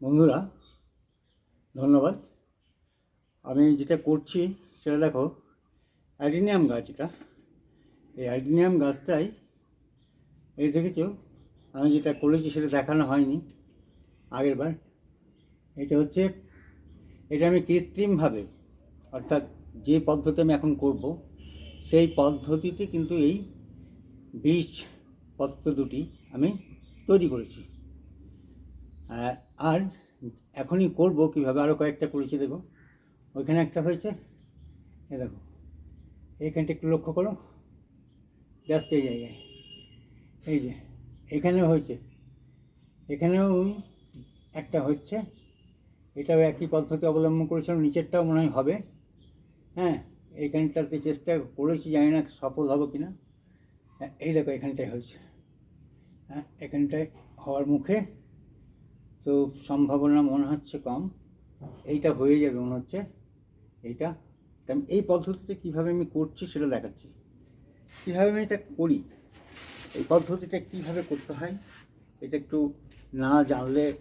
বন্ধুরা, ধন্যবাদ। আমি যেটা করছি সেটা দেখো, অ্যাডিনিয়াম গাছ এটা এই অ্যাডিনিয়াম গাছটাই, এই দেখেছ? আমি যেটা করেছি সেটা দেখানো হয়নি আগের বার। এটা হচ্ছে, এটা আমি কৃত্রিমভাবে, অর্থাৎ যে পদ্ধতি আমি এখন করব, সেই পদ্ধতিতে কিন্তু এই বীজ পত্র দুটি আমি তৈরি করেছি। আর এখনই করব কীভাবে? আরও কয়েকটা করেছি, দেখো। ওইখানে একটা হয়েছে, এ দেখো। এইখানটা একটু লক্ষ্য করো। জাস্ট এই জায়গায়। এই যে, এখানেও হয়েছে। এখানেও একটা হচ্ছে। এটাও একই পদ্ধতি অবলম্বন করেছিলাম। নিচেরটাও মনে হয় হবে। হ্যাঁ এইখানটাতে চেষ্টা করেছি, জানি না সফল হব কি না এই দেখো, এখানটায় হয়েছে। হ্যাঁ এখানটায় হওয়ার মুখে তো সম্ভাবনা মনে হচ্ছে কম। এইটা হয়ে যাবে মনে হচ্ছে। এইটা। আমি এই পদ্ধতিতে কীভাবে আমি করছি সেটা দেখাচ্ছি। কীভাবে আমি এটা করি? এই পদ্ধতিটা কীভাবে করতে হয়? এটা একটু না জানলে,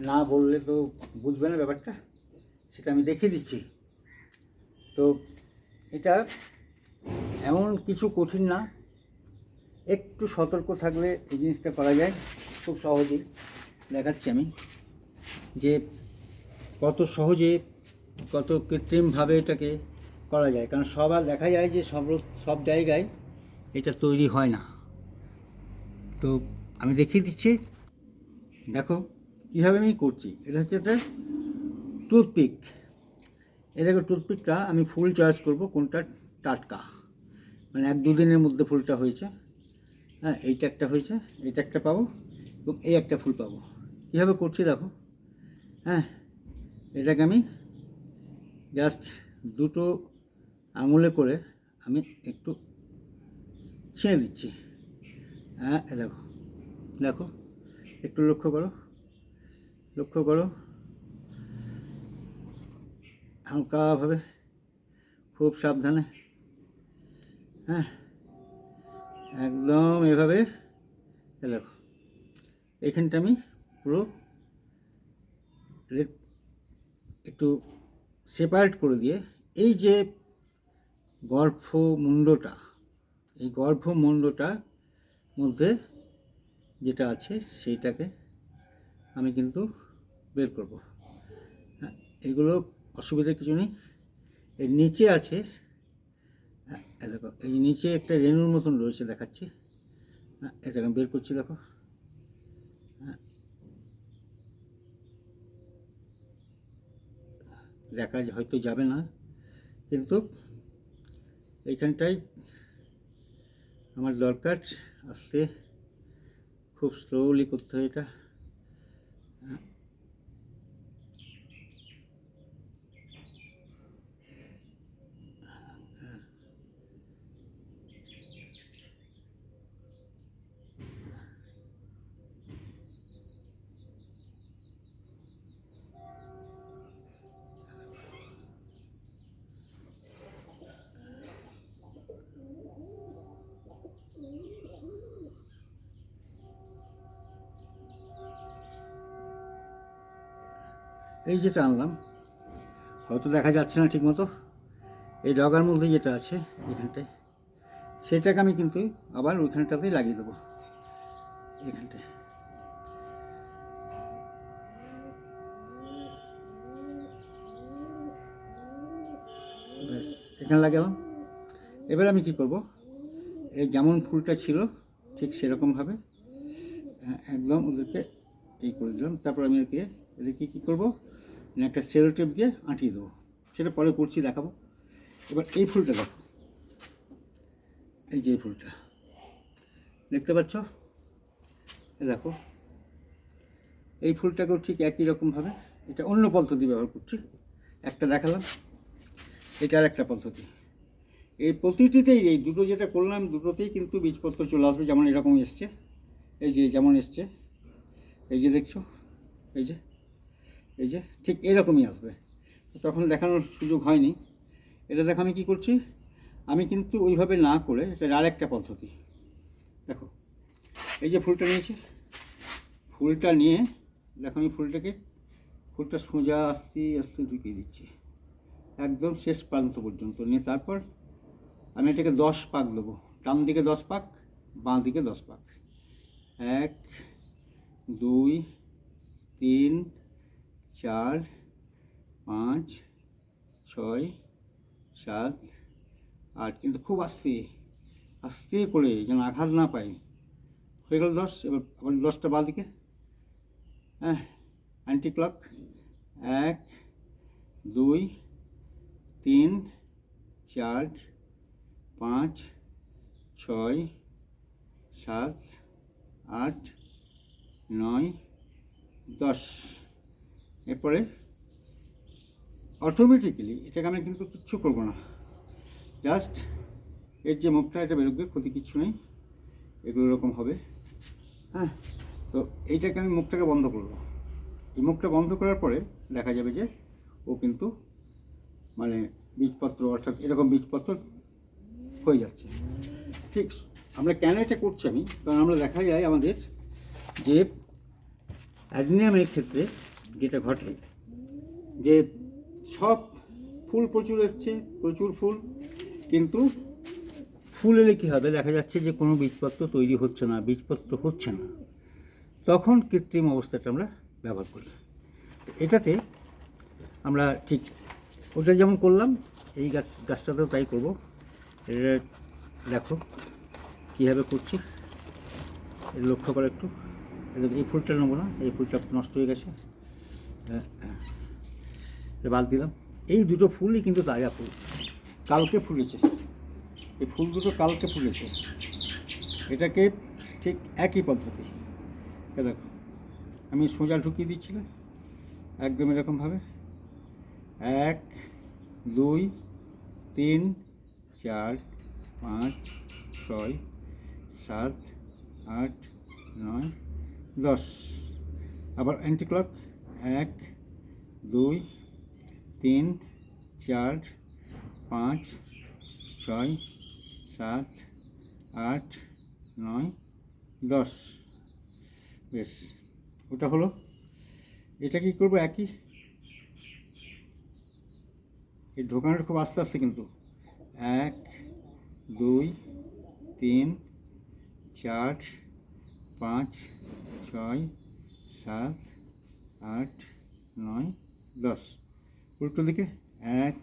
না বললে তো বুঝবে না ব্যাপারটা। সেটা আমি দেখিয়ে দিচ্ছি। তো এটা এমন কিছু কঠিন না। একটু সতর্ক থাকলে এই জিনিসটা করা যায় খুব সহজেই। দেখাচ্ছি আমি, যে কত সহজে, কত কৃত্রিমভাবে এটাকে করা যায়। কারণ সবার দেখা যায় যে সব সব জায়গায় এটা তৈরি হয় না। তো আমি দেখিয়ে দিচ্ছি। দেখো কীভাবে আমি করছি। এটা হচ্ছে একটা টুথপিক। এই দেখো টুথপিকটা আমি ফুল চয়েস করব কোনটা টাটকা। মানে এক দুদিনের মধ্যে ফুলটা হয়েছে। হ্যাঁ এইটা একটা হয়েছে, এইটা একটা পাবো এবং এই একটা ফুল পাবো। কীভাবে করছি দেখো। হ্যাঁ এটাকে আমি জাস্ট দুটো আঙুলে করে আমি একটু ছিঁড়ে দিচ্ছি। হ্যাঁ দেখো দেখো, একটু লক্ষ্য করো লক্ষ্য করো। হালকাভাবে, খুব সাবধানে হ্যাঁ একদম এভাবে দেখো, এখানটা আমি পুরো একটু সেপারেট করে দিয়ে এই যে গর্ভমুণ্ডটা, এই গর্ভমুণ্ডটার মধ্যে যেটা আছে সেইটাকে আমি কিন্তু বের করব। এগুলো অসুবিধা কিছু নেই। এর নিচে আছে দেখো, এই নিচে একটা রেণুর মতন রয়েছে দেখাচ্ছি। এটাকে বের করছি, দেখো হ্যাঁ দেখা হয়তো যাবে না। কিন্তু এইখানটাই আমার দরকার আসতে। খুব স্লোলি করতে হয় এটা। এই যেটা আনলাম, হয়তো দেখা যাচ্ছে না ঠিক মতো এই ডগার মধ্যে যেটা আছে এখানটায়, সেটাকে আমি কিন্তু আবার ওইখানটাতেই লাগিয়ে দেবো। এখানটায়। ব্যাস, এখানে লাগালাম। এবার আমি কি করব? এই যেমন ফুলটা ছিল, ঠিক সেরকমভাবে একদম ওদেরকে এই করে দিলাম। তারপর আমি ওকে এদেরকে কী করব? একটা সেলো টেপ দিয়ে আঁটিয়ে দেবো। সেটা পরে করছি, দেখাবো। এবার এই ফুলটা দেখো। এই যে এই ফুলটা। দেখতে পাচ্ছ? দেখো। এই ফুলটাকেও ঠিক একই রকমভাবে এটা অন্য পদ্ধতি ব্যবহার করছি। একটা দেখালাম। এটা আর একটা পদ্ধতি। এই প্রতিটিতেই এই দুটো যেটা করলাম, দুটোতেই কিন্তু বীজপত্র চলে আসবে, যেমন এরকম এসছে। এই যে, যেমন এসছে। এই যে দেখছ? এই যে। এই যে, ঠিক এরকমই আসবে। তখন দেখানোর সুযোগ হয়নি। এটা দেখো আমি কী করছি? আমি কিন্তু ওইভাবে না করে এটা আরেকটা পদ্ধতি। দেখো, এই যে ফুলটা নিয়েছি, ফুলটা নিয়ে দেখো আমি ফুলটাকে, ফুলটা সোজা আস্তে আস্তে ঢুকিয়ে দিচ্ছি। একদম শেষ প্রান্ত পর্যন্ত নিয়ে তারপর আমি এটাকে দশ পাক দেবো। ডান দিকে দশ পাক, বাঁ দিকে দশ পাক। এক, দুই, তিন চার, পাঁচ, ছয়, সাত, আট। কিন্তু খুব আস্তে আস্তে করে যেন আঘাত না পাই হয়ে গেল দশ, এবার দশটা বাঁ দিকে। হ্যাঁ অ্যান্টি ক্লক এক, দুই, তিন, চার, পাঁচ, ছয়, সাত, আট, নয়, দশ। এরপরে অটোমেটিক্যালি এটাকে আমি কিন্তু কিচ্ছু করব না। জাস্ট এর যে মুখটা, এটা বেরোবে ক্ষতি কিচ্ছু নেই। এগুলো এরকম হবে। হ্যাঁ তো এইটাকে আমি মুখটাকে বন্ধ করব। এই মুখটা বন্ধ করার পরে দেখা যাবে যে ও কিন্তু মানে বীজপত্র অর্থাৎ এরকম বীজপত্র হয়ে যাচ্ছে। ঠিক, আমরা কেন এটা করছি আমি? কারণ আমরা দেখা যায় আমাদের যে অ্যাডিনিয়ামের ক্ষেত্রে যেটা ঘটে, যে সব ফুল প্রচুর এসছে, প্রচুর ফুল, কিন্তু ফুল এলে কী হবে? দেখা যাচ্ছে যে কোনো বীজপত্র তৈরি হচ্ছে না, বীজপত্র হচ্ছে না। তখন কৃত্রিম অবস্থাটা আমরা ব্যবহার করি। এটাতে আমরা ঠিক ওটা যেমন করলাম, এই গাছ, গাছটাতেও তাই করব। এটা দেখো কীভাবে করছি। লক্ষ্য করো একটু। এই ফুলটা নেব না, এই ফুলটা নষ্ট হয়ে গেছে। বাদ দিলাম। এই দুটো ফুলই কিন্তু তাজা ফুল। কালকে ফুলেছে। এই ফুল দুটো কালকে ফুলেছে। এটাকে ঠিক একই পদ্ধতি। দেখো, আমি সোজা ঢুকিয়ে দিচ্ছিলাম, একদম এরকমভাবে। এক, দুই, তিন, চার, পাঁচ, ছয়, সাত, আট, নয়, দশ। আবার অ্যান্টি ক্লক এক, দুই, তিন, চার, পাঁচ, ছয়, সাত, আট, নয়, দশ। বেশ, ওটা হলো? এটা কি করব একই? এই ঢোকানোটা খুব আস্তে আস্তে কিন্তু। এক, দুই, তিন, চার, পাঁচ, ছয়, সাত আট, নয়, দশ। উল্টো দিকে, এক,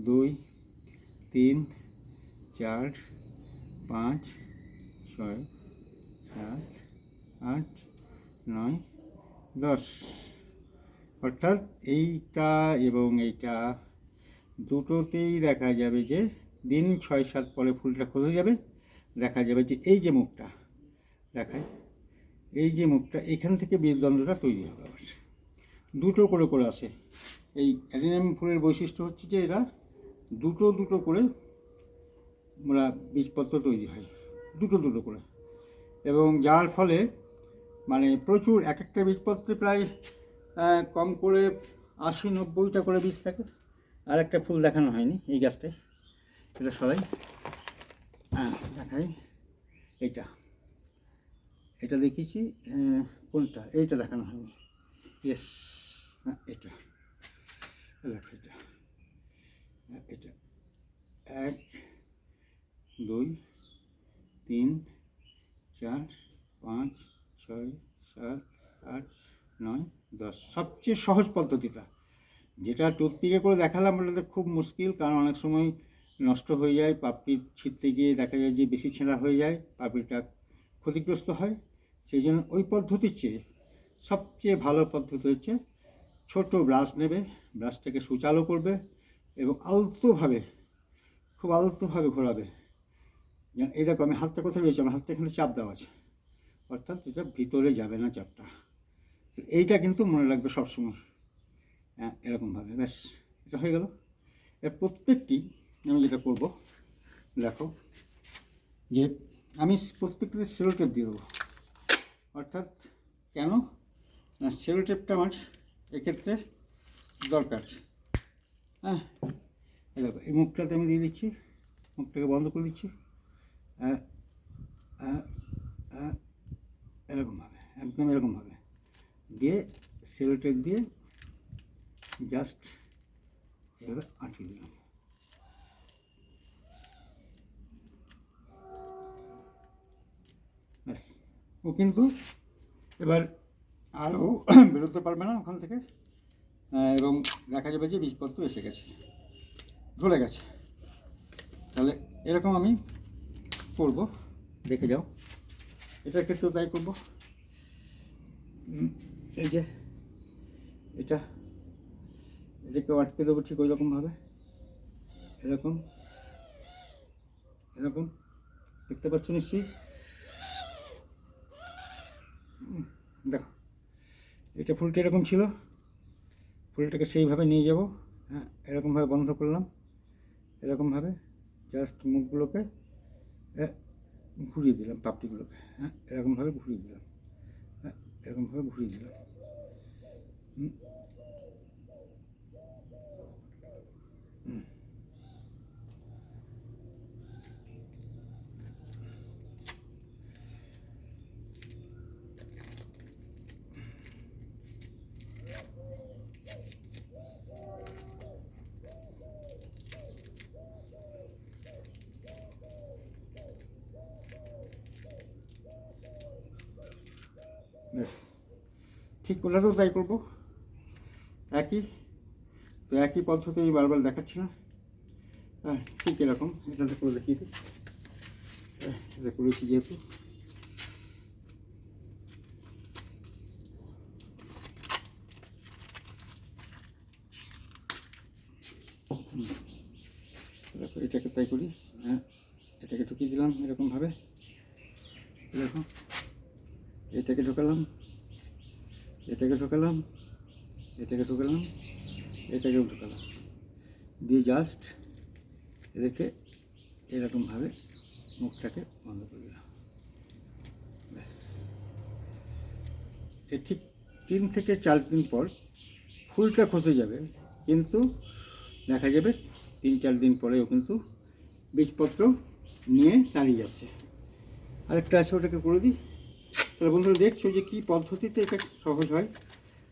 দুই, তিন, চার, পাঁচ, ছয়, সাত, আট, নয়, দশ। অর্থাৎ এইটা এবং এইটা দুটোতেই দেখা যাবে যে দিন ছয়, সাত পরে ফুলটা খসে যাবে। দেখা যাবে যে এই যে মুখটা দেখায় এই যে মুখটা, এখান থেকে বীজদণ্ডটা তৈরি হবে আবার দুটো করে করে আসে এই অ্যাডিনিয়াম ফুলের বৈশিষ্ট্য হচ্ছে যে এরা দুটো দুটো করে আমরা বীজপত্র তৈরি হয়। দুটো দুটো করে। এবং যার ফলে মানে প্রচুর এক একটা বীজপত্রে প্রায় কম করে আশি নব্বইটা করে বীজ থাকে। আর একটা ফুল দেখানো হয়নি এই গাছটায়। এটা সবাই হ্যাঁ দেখাই। এইটা। এটা দেখিয়েছি কোনটা? এইটা দেখানো হয়নি। ইয়েস হ্যাঁ এটা। দেখো এটা। হ্যাঁ, এটা। এক দুই তিন চার পাঁচ ছয় সাত আট নয় দশ। সবচেয়ে সহজ পদ্ধতিটা। যেটা টুথপিকে করে দেখালাম ওটাতে খুব মুশকিল কারণ অনেক সময় নষ্ট হয়ে যায় পাপড়ি ছিঁড়তে গিয়ে দেখা যায় যে বেশি ছেঁড়া হয়ে যায় পাপড়িটা ক্ষতিগ্রস্ত হয়। সেই জন্য ওই পদ্ধতির চেয়ে সবচেয়ে ভালো পদ্ধতি হচ্ছে ছোট ব্রাশ নেবে, ব্রাশটাকে সুচালো করবে এবং আলতোভাবে, খুব আলতোভাবে ঘোরাবে। যেন এই দেখো আমি হাতটা কোথায় রয়েছে? আমার হাতটা এখানে চাপ দেওয়া আছে। অর্থাৎ এটা ভিতরে যাবে না চাপটা। এইটা কিন্তু মনে রাখবে সবসময়। হ্যাঁ এরকমভাবে। ব্যাস, এটা হয়ে গেল। এর প্রত্যেকটি আমি যেটা করব, দেখো যে আমি প্রত্যেকটিতে সেলো টেপ দিয়ে দেবো। অর্থাৎ কেন? না সেলো টেপটা আমার এক্ষেত্রে দরকার। হ্যাঁ দেখো, এই মুখটাতে আমি দিয়ে দিচ্ছি, মুখটাকে বন্ধ করে দিচ্ছি। এরকমভাবে একদম এরকমভাবে দিয়ে সেলো টেপ দিয়ে জাস্ট এভাবে আটকে দিলাম। ব্যাস। ও কিন্তু এবার আরও বেরোতে পারবে না ওখান থেকে। এবং দেখা যাবে যে বীজপত্র এসে গেছে, ধরে গেছে। তাহলে এরকম আমি করব, দেখে যাও। এটার ক্ষেত্রেও তাই করব। এই যে এটা, এটাকে আটকে দেবো ঠিক ওই রকমভাবে এরকম এরকম, দেখতে পাচ্ছ নিশ্চয়ই হুম, দেখো এটা ফুলটা এরকম ছিল ফুলটাকে সেইভাবে নিয়ে যাব হ্যাঁ এরকমভাবে বন্ধ করলাম এরকমভাবে জাস্ট মুখগুলোকে এ, ঘুরিয়ে দিলাম পাপড়িগুলোকে হ্যাঁ এরকমভাবে ঘুরিয়ে দিলাম হ্যাঁ এরকমভাবে ঘুরিয়ে দিলাম। হুম। ব্যাস ঠিক করলেও তাই করব। একই তো একই পদ্ধতি আমি বারবার দেখাচ্ছি না। হ্যাঁ ঠিক এরকম। এটাতে করে দেখিয়ে দিই। হ্যাঁ, এটা করেছি যেহেতু। এটাকে তাই করি। হ্যাঁ এটাকে ঢুকিয়ে দিলাম এরকমভাবে। দেখো এটাকে ঢোকালাম। এটাকে ঢোকালাম এটাকে ঢোকালাম এটাকেও ঢোকালাম। দিয়ে জাস্ট এদেরকে এরকমভাবে মুখটাকে বন্ধ করে দিলাম। ব্যাস। এ ঠিক তিন থেকে চার দিন পর ফুলটা খসে যাবে, কিন্তু দেখা যাবে তিন চার দিন পরেও কিন্তু বীজপত্র নিয়ে দাঁড়িয়ে যাচ্ছে। আরেকটা আছে ওটাকে করে দিই। তাহলে বন্ধুরা দেখছ যে কী পদ্ধতিতে এটা সহজ হয়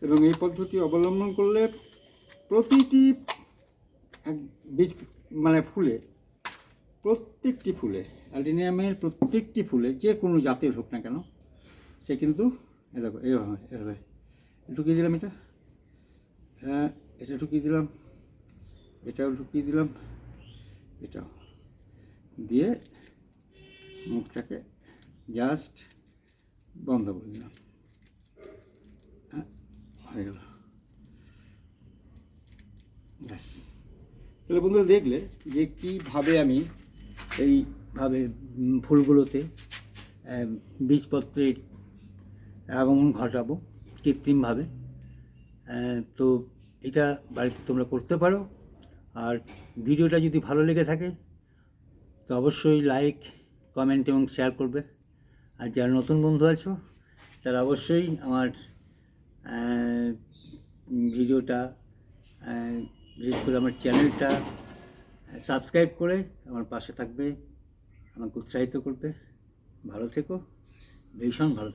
এবং এই পদ্ধতি অবলম্বন করলে প্রতিটি বীজ মানে ফুলে, প্রত্যেকটি ফুলে অ্যালিনিয়ামের প্রত্যেকটি ফুলে, যে কোনো জাতের হোক না কেন, সে কিন্তু, এ দেখো এভাবে ঢুকিয়ে দিলাম এটা। হ্যাঁ এটা ঢুকিয়ে দিলাম। এটাও ঢুকিয়ে দিলাম। এটাও। দিয়ে মুখটাকে জাস্ট বন্ধ করে দিলাম। হ্যাঁ, হয়ে গেল। ব্যাস। তাহলে বন্ধুরা দেখলে যে কীভাবে আমি এইভাবে ফুলগুলোতে বীজপত্রের আগমন ঘটাবো কৃত্রিমভাবে। তো এটা বাড়িতে তোমরা করতে পারো। আর ভিডিওটা যদি ভালো লেগে থাকে তো অবশ্যই লাইক কমেন্ট এবং শেয়ার করবে। আর যারা নতুন বন্ধু আছো, তারা অবশ্যই আমার ভিডিওটা বিশেষ করে আমার চ্যানেলটা সাবস্ক্রাইব করে আমার পাশে থাকবে, আমাকে উৎসাহিত করবে। ভালো থেকো, ভীষণ ভালো থেকো।